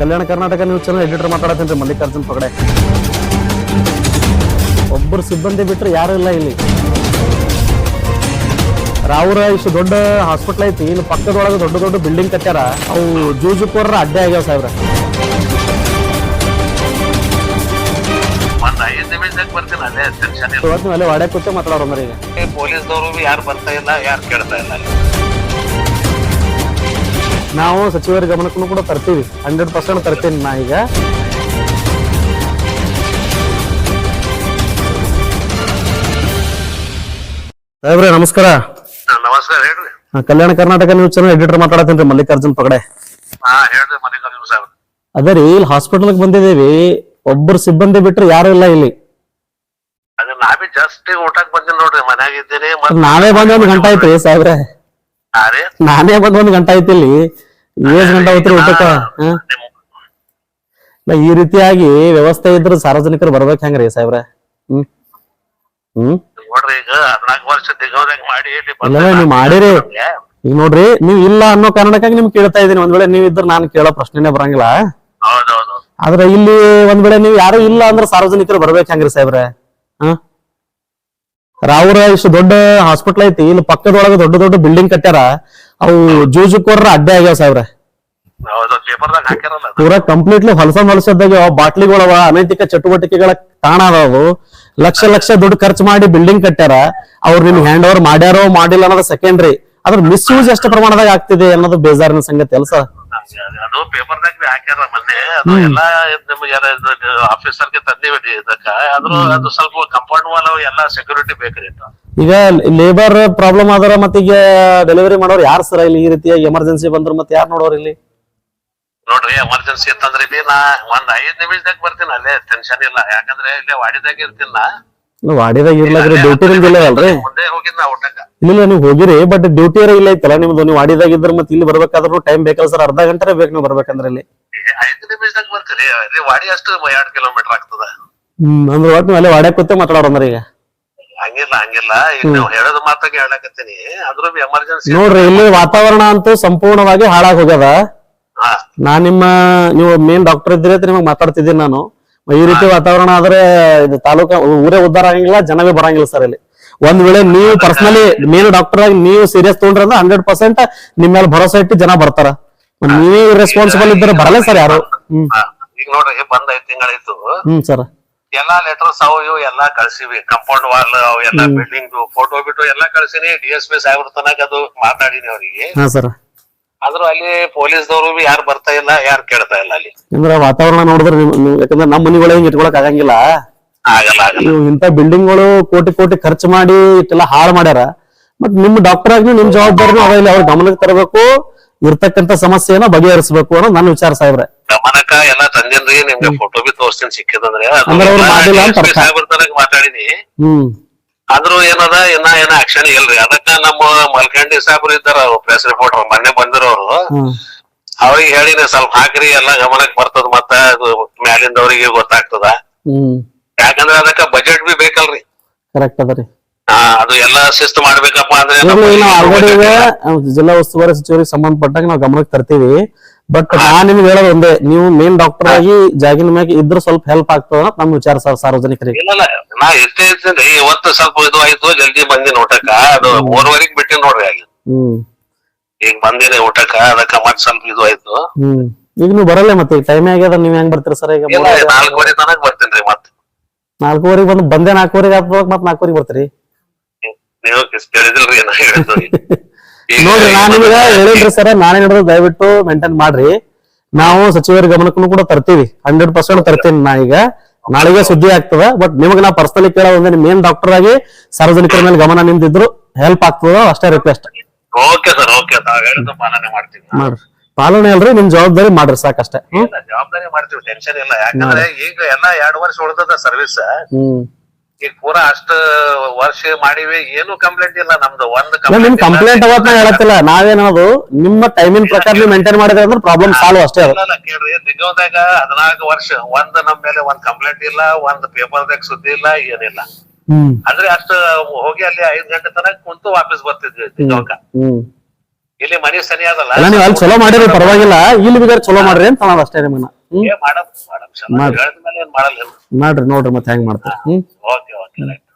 Kalyana Karnataka news channel editor ಮಾತಾಡತ್ತೀನಿ Mallikarjun Pagade. ಒಬ್ಬರು ಸಿಬ್ಬಂದಿ ಬಿಟ್ಟರೆ ಯಾರು ಇಲ್ಲ ಇಲ್ಲಿ. ರಾವ್ರ ಇಷ್ಟು ದೊಡ್ಡ ಹಾಸ್ಪಿಟಲ್ ಐತಿ ಇಲ್ಲಿ ಪಕ್ಕದೊಳಗೆ ದೊಡ್ಡ ದೊಡ್ಡ ಬಿಲ್ಡಿಂಗ್ ಕಟ್ಟ್ಯಾರ. ಅವು ಜೂಜುಕೋರ್ರ ಅಡ್ಡೆ ಆಗ್ಯಾವ ಸಾಹೇಬ್ರ. ಅಲ್ಲೇ ಇವತ್ತು ಮೇಲೆ ವಾಡ್ಯಾಗ ಕೂತೆ ಮಾತಾಡೋರು ಪೊಲೀಸ್ ಪೊಲೀಸ್ದವರು ಯಾರು ಬರ್ತಾ ಇಲ್ಲ ಯಾರು ಕೇಳ್ತಾ ಇಲ್ಲ ಅಲ್ಲಿ. ನಾವು ಸಚಿವರ ಗಮನಕ್ಕೂ ಕೂಡ ತರ್ತೀವಿ. ಹಂಡ್ರೆಡ್ ಪರ್ಸೆಂಟ್ ತರ್ತೀನಿ ನಾ ಈಗ. ಸಾಹೇಬ್ರೆ ನಮಸ್ಕಾರ. ಹಾ, ನಮಸ್ಕಾರ ಹೇಳ್ರಿ. Kalyana Karnataka news channel editor ರೀ ಮಲ್ಲಿಕಾರ್ಜುನ್ ಪಗಡೆ. ಹಾ ಹೇಳ್ರಿ ಮಲ್ಲಿಕಾರ್ಜುನ ಸಾಹೇಬ್ ಅದೇ ರೀ ಇಲ್ಲಿ ಹಾಸ್ಪಿಟಲ್ಗೆ ಬಂದಿದ್ದೀವಿ. ಒಬ್ಬರು ಸಿಬ್ಬಂದಿ ಬಿಟ್ರೆ ಯಾರು ಇಲ್ಲ ಇಲ್ಲಿ. ಅದು ನಾ ಜಾಸ್ತಿ ಜಸ್ಟ್ ಊಟಕ್ ಬಂದಿನಿ ನೋಡ್ರಿ ಮನ್ಯಾಗ ಇದ್ದೀನಿ ಮತ್ತ್ ನಾನೇ ಬಂದ್ ಒಂದ್ ಗಂಟೆ ಆಯ್ತು ರೀ ಸಾಹೇಬ್ರೆ. ನಾನೇ ಬಂದ್ ಒಂದ್ ಗಂಟೆ ಐತಿ ಇಲ್ಲಿ ಏಳು ಗಂಟೆ ಐತ್ರಿ ಊಟಕ್ಕ? ಈ ರೀತಿಯಾಗಿ ವ್ಯವಸ್ಥೆ ಇದ್ರೆ ಸಾರ್ವಜನಿಕರು ಬರ್ಬೇಕು ಹೆಂಗ್ರಿ ಸಾಹೇಬ್ರ? ಹ್ಮ್? ಹ್ಮ್? ನೀವ್ ಮಾಡಿರಿ. ಈಗ ನೋಡ್ರಿ ನೀವ್ ಇಲ್ಲ ಅನ್ನೋ ಕಾರಣಕ್ಕಾಗಿ ನಿಮ್ಗೆ ಕೇಳ್ತಾ ಇದೀನಿ ಒಂದ್ ವೇಳೆ ನೀವ್ ಇದ್ರೆ ನಾನು ಕೇಳೋ ಪ್ರಶ್ನೆನೇ ಬರಂಗಿಲ್ಲ. ಹೌದ್ ಹೌದ್ ಹೌದ್. ಆದ್ರೆ ಇಲ್ಲಿ ಒಂದ್ ವೇಳೆ ನೀವ್ ಯಾರು ಇಲ್ಲ ಅಂದ್ರೆ ಸಾರ್ವಜನಿಕರು ಬರ್ಬೇಕು ಹೆಂಗ್ರಿ ಸಾಹೇಬ್ರೆ? ಹಾ? ರಾವ್ರ ಇಷ್ಟು ದೊಡ್ಡ ಹಾಸ್ಪಿಟಲ್ ಐತಿ ಇಲ್ಲಿ ಪಕ್ಕದೊಳಗ ದೊಡ್ಡ ದೊಡ್ಡ ಬಿಲ್ಡಿಂಗ್ ಕಟ್ಟ್ಯಾರ. ಅವು ಜೂಜುಕೋರ್ರ ಅಡ್ಡೆ ಆಗ್ಯಾವ ಸಾಹೇಬ್ರೆ. ಪೂರ ಕಂಪ್ಲೀಟ್ಲಿ ಹೊಲಸ ಹೊಲಸದಾಗ ಬಾಟ್ಲಿಗಳವ ಅನೈತಿಕ ಚಟುವಟಿಕೆಗಳ ತಾಣ ಅದಾವು ಲಕ್ಷ ಲಕ್ಷ ದುಡ್ಡು ಖರ್ಚು ಮಾಡಿ ಬಿಲ್ಡಿಂಗ್ ಕಟ್ಟ್ಯಾರ. ಅವ್ರು ನಿಮ್ ಹ್ಯಾಂಡ್ ಓವರ್ ಮಾಡ್ಯಾರೋ ಮಾಡಿಲ್ಲ ಅನ್ನೋದು ಸೆಕೆಂಡ್ರಿ ಅದ್ರ ಮಿಸ್ಯೂಸ್ ಎಷ್ಟು ಪ್ರಮಾಣದಾಗ ಆಗ್ತಿದೆ ಅನ್ನೋದು ಬೇಜಾರಿನ ಸಂಗತಿ ಅಲ್ಸ? ಅದು ಪೇಪರ್ದಾಗ ಹಾಕ್ಯಾರ ಮೊನ್ನೆ. ಅದು ಎಲ್ಲಾ ನಿಮ್ಗೆ ಆಫೀಸರ್ಗೆ ತಂದಿವಿ ಇದಕ್ಕ. ಆದ್ರೂ ಅದು ಸ್ವಲ್ಪ ಕಂಪೌಂಡ್ ವಾಲ್ ಎಲ್ಲಾ ಸೆಕ್ಯೂರಿಟಿ ಬೇಕ್ರಿ. ಈಗ ಲೇಬರ್ ಪ್ರಾಬ್ಲಮ್ ಆದ್ರ ಮತ್ತೆ ಈಗ ಡೆಲಿವರಿ ಮಾಡೋರು ಯಾರು ಸರ್ ಇಲ್ಲಿ ಈ ರೀತಿಯಾಗಿ ಎಮರ್ಜೆನ್ಸಿ ಬಂದ್ರು ಮತ್ತೆ ಯಾರು ನೋಡೋರು ಇಲ್ಲಿ? ನೋಡ್ರಿ ಎಮರ್ಜೆನ್ಸಿ ಇತ್ತಂದ್ರೆ ಇಲ್ಲಿ ನಾ ಒಂದ್ ಐದ್ ನಿಮಿಷದಾಗ ಬರ್ತೀನಿ ಅಲ್ಲೇ ಟೆನ್ಷನ್ ಇಲ್ಲ. ಯಾಕಂದ್ರೆ ಇಲ್ಲಿ ವಾಡಿದಾಗ ಇರ್ತೀನಿ ನಾ. ವಾಡಿದಾಗ ಇರ್ಲಾಗ್ರಿ ಡ್ಯೂಟಿ ಇಲ್ಲ ಅಲ್ರಿ? ಮುಂದೆ ಹೋಗಿದ್ ನಾ ಊಟಕ್ಕ. ಇಲ್ಲ ನೀವು ಹೋಗಿರಿ ಬಟ್ ಡ್ಯೂಟಿ ಇಲ್ಲ ಐತಲ್ಲ ನಿಮ್ದು ನೀವು ವಾಡಿದಾಗ ಇದ್ರೆ ಮತ್ತೆ ಇಲ್ಲಿ ಬರ್ಬೇಕಾದ್ರೂ ಟೈಮ್ ಬೇಕಲ್ಲ ಸರ್ ಅರ್ಧ ಗಂಟೆ ಬೇಕು ನೀವು ಬರ್ಬೇಕಂದ್ರೆ ಇಲ್ಲಿ. ಐದ್ ನಿಮಿಷದಾಗ ಬರ್ತೀರಿ. ಅಲ್ಲಿ ವಾಡಿ ಅಷ್ಟು ಎರಡ್ ಕಿಲೋಮೀಟರ್ ಆಗ್ತದ. ಹ್ಮ್ ಅಂದ್ರೆ ಒಟ್ಟು ಅಲ್ಲೇ ವಾಡ್ಯಾಗ ಕೂತೆ ಮಾತಾಡೋರಂದ್ರೆ ಈಗ. ಹಂಗಿಲ್ಲ ಹಂಗಿಲ್ಲ. ಈಗ ನೀವು ಹೇಳೋದ್ ಮಾತಾಗಿ ಹೇಳಕತ್ತೀನಿ. ಅದ್ರ ಎಮರ್ಜೆನ್ಸಿ ನೋಡ್ರಿ ಇಲ್ಲಿ ವಾತಾವರಣ ಅಂತೂ ಸಂಪೂರ್ಣವಾಗಿ ಹಾಳಾಗಿ ಹೋಗ್ಯದ. ಹಾ. ನಾನ್ ನಿಮ್ಮ ನೀವು ಮೇನ್ ಡಾಕ್ಟರ್ ಇದ್ರಿ ಅಂತ ನಿಮಗೆ ಮಾತಾಡ್ತಿದ್ದೀನಿ ನಾನು. ಈ ರೀತಿ ವಾತಾವರಣ ಆದ್ರೆ ಇದು ತಾಲೂಕ ಊರೇ ಉದ್ದಾರ ಆಗಂಗಿಲ್ಲ ಜನವೇ ಬರಂಗಿಲ್ಲ ಸರ್ ಇಲ್ಲಿ. ಒಂದ್ ವೇಳೆ ನೀವು ಪರ್ಸನಲಿ ಮೇನ್ ಡಾಕ್ಟರ್ ಆಗಿ ನೀವು ಸೀರಿಯಸ್ ತಗೊಂಡ್ರೆ ಅಂದ್ರೆ ಹಂಡ್ರೆಡ್ ಪರ್ಸೆಂಟ್ ನಿಮ್ಮ ಮೇಲೆ ಭರೋಸೆ ಇಟ್ಟು ಜನ ಬರ್ತಾರ. ನೀವೇ ರೆಸ್ಪಾನ್ಸಿಬಲ್ ಇದ್ದರೆ ಬರಲ್ಲ ಸರ್ ಯಾರು? ಹ್ಮ್. ಈಗ ನೋಡ್ರಿ ಬಂದ್ ಐದ್ ತಿಂಗಳಾಯ್ತು. ಹ್ಮ್ ಸರ್. ಎಲ್ಲಾ ಲೆಟರ್ಸ್ ಅವು ಇವು ಎಲ್ಲಾ ಕಳ್ಸಿವಿ. ಕಂಪೌಂಡ್ ವಾಲ್ ಅವು ಎಲ್ಲಾ ಬಿಲ್ಡಿಂಗ್ ಫೋಟೋ ಬಿಟ್ಟು ಎಲ್ಲಾ ಕಳ್ಸಿನಿ. ಡಿ ಎಸ್ ಪಿ ಸಾಹೇಬ್ರ ತನಕ ಅದು ಮಾತಾಡಿನಿ ಅವ್ರಿಗೆ. ಹಾ ಸರ್. ಆದ್ರೂ ಅಲ್ಲಿ ಪೊಲೀಸ್ದವ್ರು ಬಿ ಯಾರು ಬರ್ತಾ ಇಲ್ಲ ಯಾರು ಕೇಳ್ತಾ ಇಲ್ಲ ಅಲ್ಲಿ. ಅಂದ್ರೆ ವಾತಾವರಣ ನೋಡಿದ್ರೆ ನಿಮ್- ನಿಮ್- ಯಾಕಂದ್ರೆ ನಮ್ಮ ಮನಿಗಳ ಹಿಂಗ್ ಇಟ್ಕೊಳಕ್ ಆಗಂಗಿಲ್ಲ. ಆಗಲ್ಲ ಆಗಲ್ಲ. ನೀವು ಇಂಥ ಬಿಲ್ಡಿಂಗ್ಗಳು ಕೋಟಿ ಕೋಟಿ ಖರ್ಚು ಮಾಡಿ ಇಟ್ಟೆಲ್ಲ ಹಾಳು ಮಾಡ್ಯಾರ. ಮತ್ ನಿಮ್ ಡಾಕ್ಟರ್ ಆಗಿ ನಿಮ್ ಜವಾಬ್ದಾರಿನೂ ಅವ ಇಲ್ಲಿ. ಅವ್ರ ಗಮನಕ್ಕೆ ತರಬೇಕು. ಇರ್ತಕ್ಕಂಥ ಸಮಸ್ಯೆಯನ್ನ ಬಗೆಹರಿಸಬೇಕು ಅನ್ನೋದು ನನ್ನ ವಿಚಾರ ಸಾಹೇಬ್ರೆ. ಗಮನಕ ಎಲ್ಲ ತಂದಿನ್ರಿ ನಿಮ್ಗೆ ಫೋಟೋ ಬಿ ತೋರಿಸ್ತೀನಿ ಸಿಕ್ಕಿದಂದ್ರೆ. ಅದು ಅಂದ್ರೆ ಅವ್ರು ಮಾಡಿಲ್ಲ ಅಂತ DSP ಅರ್ಥ. ಸಾಹೇಬ್ರ ತನಕ ಮಾತಾಡಿನಿ ಹ್ಮ್. ಆದ್ರೂ ಏನದ ಇನ್ನ ಏನ ಆಕ್ಷನ್ ಇಲ್ರಿ. ಅದಕ್ಕ ನಮ್ಮ ಮಲ್ಕಂಡಿ ಸಾಹೇಬ್ರು ಇದ್ದಾರ ಪ್ರೆಸ್ ರಿಪೋರ್ಟರ್ ಮೊನ್ನೆ ಬಂದಿರೋರು ಹ್ಮ್. ಅವ್ರಿಗೆ ಹೇಳಿನಿ ಸ್ವಲ್ಪ ಹಾಕ್ರಿ ಎಲ್ಲಾ ಗಮನಕ್ ಬರ್ತದ ಮತ್ತ ಅದು ಮ್ಯಾಲಿಂದವ್ರಿಗೆ ಗೊತ್ತಾಗ್ತದ. ಹ್ಮ್. ಯಾಕಂದ್ರೆ ಅದಕ್ಕ ಬಜೆಟ್ ಬಿ ಬೇಕಲ್ರಿ. ಕರೆಕ್ಟ್ ಅದ ರೀ ಹಾ ಅದು ಎಲ್ಲ ಶಿಸ್ತು ಮಾಡ್ಬೇಕಪ್ಪ ಅಂದ್ರೆ ಆಲ್ರೆಡಿ. ಜಿಲ್ಲಾ ಉಸ್ತುವಾರಿ ಸಚಿವರಿಗೆ ಸಂಬಂಧಪಟ್ಟಾಗ ನಾವು ಗಮನಕ್ಕೆ ತರ್ತೀವಿ. ಬಟ್ ನಾ ನಿಮ್ಗೆ ಹೇಳೋದು ಒಂದೇ ನೀವು ಮೇನ್ ಡಾಕ್ಟರ್ ಆಗಿ ಜಾಗಿನ ಮ್ಯಾಗ ಇದ್ರ ಸ್ವಲ್ಪ ಹೆಲ್ಪ್ ಆಗ್ತದ ನಮ್ ವಿಚಾರ ಸರ್ ಸಾರ್ವಜನಿಕರಿಗೆ. ಇಲ್ಲ ನಾ ಇಷ್ಟೇ ಇರ್ತೇನೆ ಇವತ್ತು ಸ್ವಲ್ಪ ಇದು ಆಯ್ತು ಜಲ್ದಿ ಬಂದಿನ ಊಟಕ್ಕ. ಅದು ಮೂರುವರೆಗೆ ಬಿಟ್ಟಿನಿ ನೋಡ್ರಿ ಆಗಿ ಈಗ ಬಂದಿನಿ ಊಟಕ್ಕ ಅದಕ್ಕ ಮತ್ ಸ್ವಲ್ಪ ಇದು ಆಯ್ತು. ಹ್ಮ್. ಈಗ ನೀವು ಬರಲ್ಲ ಮತ್ತೆ ಟೈಮ್ ಆಗ್ಯದ ನೀವ್ ಹೆಂಗ್ ಬರ್ತೀರಿ ಸರ್ ಈಗ ನಾಲ್ಕೂವರೆ ತನಕ ಬರ್ತೀನಿ ಮತ್ತೆ. ನಾಲ್ಕೂವರೆಗೆ ಬಂದು ಬಂದೆ ನಾಲ್ಕೂವರೆಗೆ ಆಗ್ತದ ಮತ್ ನಾಲ್ಕೂವರೆಗೆ ಬರ್ತೀರಿ ನೀವು ಕೇಳಿದಿಲ್ರಿ ನಾ ಹೇಳಿದ್ದು ಈಗ ನೋಡ್ರಿ ನಾನ್ ನಿಮ್ಗೆ ಹೇಳಿಲ್ರಿ ಸರ್ ನಾಳೆ ದಯವಿಟ್ಟು ಮೇಂಟೈನ್ ಮಾಡ್ರಿ. ನಾವು ಸಚಿವರ ಗಮನಕ್ಕೂ ಕೂಡ ತರ್ತೀವಿ. ಹಂಡ್ರೆಡ್ ಪರ್ಸೆಂಟ್ ತರ್ತೀನಿ ನಾ ಈಗ. ನಾಳೆಗೆ ಸುದ್ದಿ ಆಗ್ತದ ಬಟ್ ನಿಮಗೆ ನಾ ಪರ್ಸನಲಿ ಕೇಳೋ ಒಂದೇ ನಿಮ್ ಏನ್ ಡಾಕ್ಟರ್ ಆಗಿ ಸಾರ್ವಜನಿಕರ ಮೇಲೆ ಗಮನ ನಿಂತಿದ್ರು ಹೆಲ್ಪ್ ಆಗ್ತದ ಅಷ್ಟೇ ರಿಕ್ವೆಸ್ಟ್ ಓಕೆ ಸರ್ ಓಕೆ ಪಾಲನೆ ಮಾಡ್ತೀವಿ ಮಾಡ್ರಿ. ಪಾಲನೆ ಅಲ್ರಿ ನಿಮ್ ಜವಾಬ್ದಾರಿ ಮಾಡ್ರಿ ಸಾಕಷ್ಟೇ. ಜವಾಬ್ದಾರಿ ಮಾಡ್ತೀವಿ ಟೆನ್ಷನ್ ಇಲ್ಲ. ಯಾಕಂದ್ರೆ ಈಗ ಎಲ್ಲ ಎರಡ್ ವರ್ಷ ಉಳ್ದದ ಸರ್ವಿಸ್ ಹ್ಮ್. ಈಗ ಪೂರಾ ಅಷ್ಟ ವರ್ಷ ಮಾಡಿವಿ ಏನು ಕಂಪ್ಲೇಂಟ್ ಇಲ್ಲ ನಮ್ದು ಒಂದ್ ನಿಮ್ ಕಂಪ್ಲೇಂಟ್ ಅವತ್ ನಾ ಹೇಳತ್ತಿಲ್ಲ. ನಾವೇನದು ನಿಮ್ಮ ಟೈಮಿನ ಪ್ರಕಾರ ನೀವು ಮೇಂಟೈನ್ ಮಾಡಿದ್ರೆ ಅಂದ್ರೆ ಪ್ರಾಬ್ಲಮ್ ಸಾಲ್ವ್ ಅಷ್ಟೇ ಅದು. ಇಲ್ಲ ಕೇಳ್ರಿ ದಿಗೋದಾಗ ಹದಿನಾಲ್ಕು ವರ್ಷ ಒಂದ್ ನಮ್ ಮೇಲೆ ಒಂದ್ ಕಂಪ್ಲೇಂಟ್ ಇಲ್ಲ ಒಂದ್ ಪೇಪರ್ದಾಗ ಸುದ್ದಿ ಇಲ್ಲ ಏನಿಲ್ಲ. ಹ್ಮ್. ಅಂದ್ರೆ ಅಷ್ಟ ಹೋಗಿ ಅಲ್ಲಿ ಐದ್ ಗಂಟೆ ತನಕ ಕುಂತು ವಾಪಸ್ ಬರ್ತಿದ್ವಿ ದಿಗೋಗ. ಇಲ್ಲಿ ಮನೆ ಸರಿಯಾದಲ್ಲ ಅದಲ್ಲ ಎಲ್ಲ ನೀವು ಅಲ್ಲಿ ಚಲೋ ಮಾಡಿರಿ ಪರವಾಗಿಲ್ಲ. ಇಲ್ಲಿ ಬೇಕಾದ್ರೆ ಚಲೋ ಮಾಡ್ರಿ ಅಂತ ಅನ್ನೋದು ಅಷ್ಟೇ ನಿಮ್ಮನ್ನ. ಏ ಮಾಡಮ್ ಮಾಡಮ್. ಹೇಳಿದ್ಮೇಲೆ ಏನ್ ಮಾಡಲ್ಲ ಮಾಡ್ರಿ ನೋಡ್ರಿ ಮತ್ತೆ ಹೆಂಗ್ ಮಾಡ್ತಾರೆ. ಹ್ಮ್. ಓಕೆ. Okay right